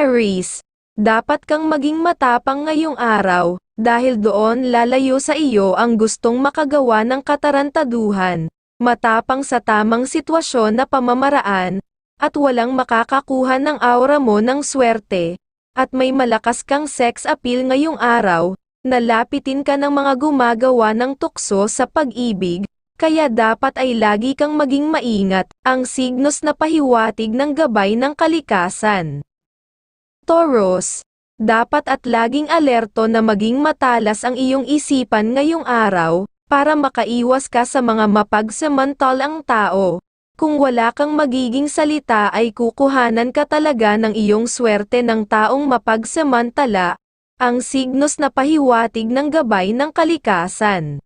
Aries, dapat kang maging matapang ngayong araw, dahil doon lalayo sa iyo ang gustong makagawa ng katarantaduhan, matapang sa tamang sitwasyon na pamamaraan, at walang makakakuha ng aura mo ng swerte, at may malakas kang sex appeal ngayong araw, nalapitin ka ng mga gumagawa ng tukso sa pag-ibig, kaya dapat ay lagi kang maging maingat, ang signos na pahiwatig ng gabay ng kalikasan. Taurus, dapat at laging alerto na maging matalas ang iyong isipan ngayong araw, para makaiwas ka sa mga mapagsamantalang tao. Kung wala kang magiging salita ay kukuhanan ka talaga ng iyong swerte ng taong mapagsamantala, ang signos na pahiwatig ng gabay ng kalikasan.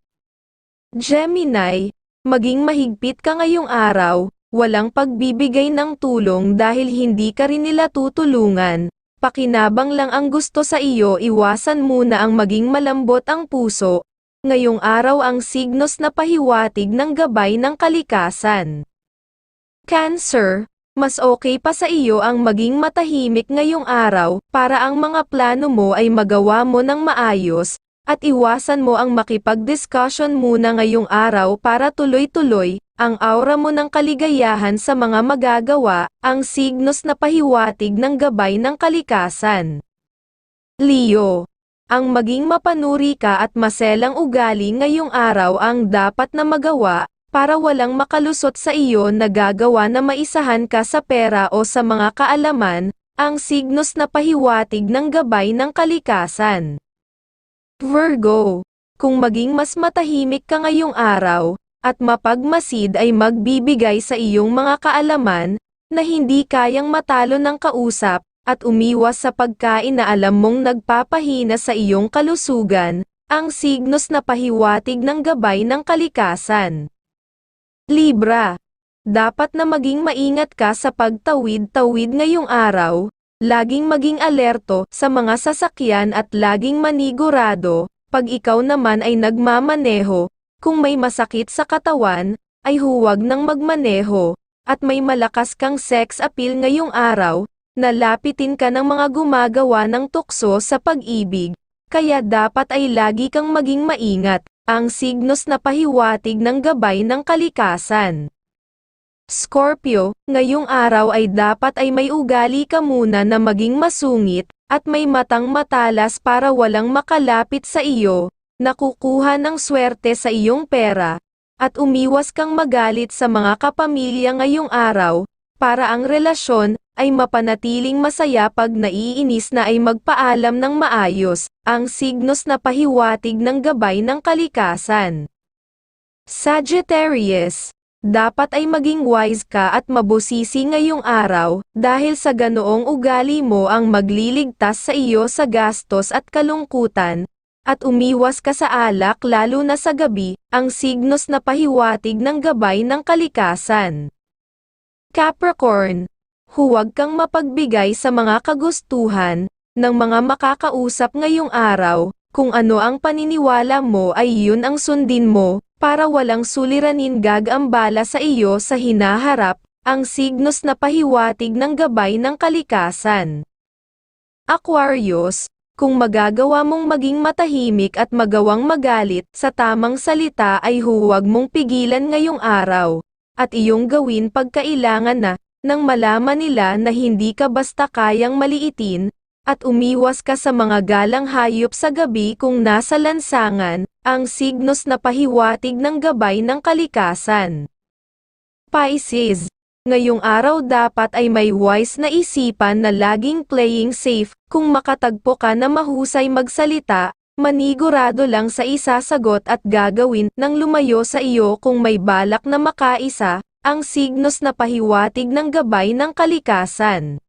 Gemini, maging mahigpit ka ngayong araw, walang pagbibigay ng tulong dahil hindi ka rin nila tutulungan, pakinabang lang ang gusto sa iyo iwasan muna ang maging malambot ang puso, ngayong araw ang signos na pahiwatig ng gabay ng kalikasan. Cancer, mas okay pa sa iyo ang maging matahimik ngayong araw, para ang mga plano mo ay magawa mo ng maayos, at iwasan mo ang makipag-discussion muna ngayong araw para tuloy-tuloy, ang aura mo ng kaligayahan sa mga magagawa, ang signos na pahiwatig ng gabay ng kalikasan. Leo, ang maging mapanuri ka at maselang ugali ngayong araw ang dapat na magawa, para walang makalusot sa iyo na gagawa na maisahan ka sa pera o sa mga kaalaman, ang signos na pahiwatig ng gabay ng kalikasan. Virgo, kung maging mas matahimik ka ngayong araw, at mapagmasid ay magbibigay sa iyong mga kaalaman, na hindi kayang matalo ng kausap, at umiwas sa pagkain na alam mong nagpapahina sa iyong kalusugan, ang signos na pahiwatig ng gabay ng kalikasan. Libra. Dapat na maging maingat ka sa pagtawid-tawid ngayong araw, laging maging alerto sa mga sasakyan at laging manigurado, pag ikaw naman ay nagmamaneho, kung may masakit sa katawan, ay huwag nang magmaneho, at may malakas kang sex appeal ngayong araw, nalapitin ka ng mga gumagawa ng tukso sa pag-ibig, kaya dapat ay lagi kang maging maingat, ang signos na pahiwatig ng gabay ng kalikasan. Scorpio, ngayong araw ay dapat ay may ugali ka muna na maging masungit, at may matang matalas para walang makalapit sa iyo, nakukuha ng swerte sa iyong pera, at umiwas kang magalit sa mga kapamilya ngayong araw, para ang relasyon ay mapanatiling masaya pag naiinis na ay magpaalam ng maayos, ang signos na pahiwatig ng gabay ng kalikasan. Sagittarius, dapat ay maging wise ka at mabusisi ngayong araw, dahil sa ganoong ugali mo ang magliligtas sa iyo sa gastos at kalungkutan, at umiwas ka sa alak lalo na sa gabi, ang signos na pahiwatig ng gabay ng kalikasan. Capricorn, huwag kang mapagbigay sa mga kagustuhan ng mga makakausap ngayong araw, kung ano ang paniniwala mo ay yun ang sundin mo, para walang suliranin gagambala sa iyo sa hinaharap, ang signos na pahiwatig ng gabay ng kalikasan. Aquarius, kung magagawa mong maging matahimik at magawang magalit sa tamang salita ay huwag mong pigilan ngayong araw, at iyong gawin pagkailangan na, nang malaman nila na hindi ka basta kayang maliitin, at umiwas ka sa mga galang hayop sa gabi kung nasa lansangan, ang signos na pahiwatig ng gabay ng kalikasan. Pisces, ngayong araw dapat ay may wise na isipan na laging playing safe, kung makatagpo ka na mahusay magsalita, manigurado lang sa isasagot at gagawin nang lumayo sa iyo kung may balak na makaisa, ang signos na pahiwatig ng gabay ng kalikasan.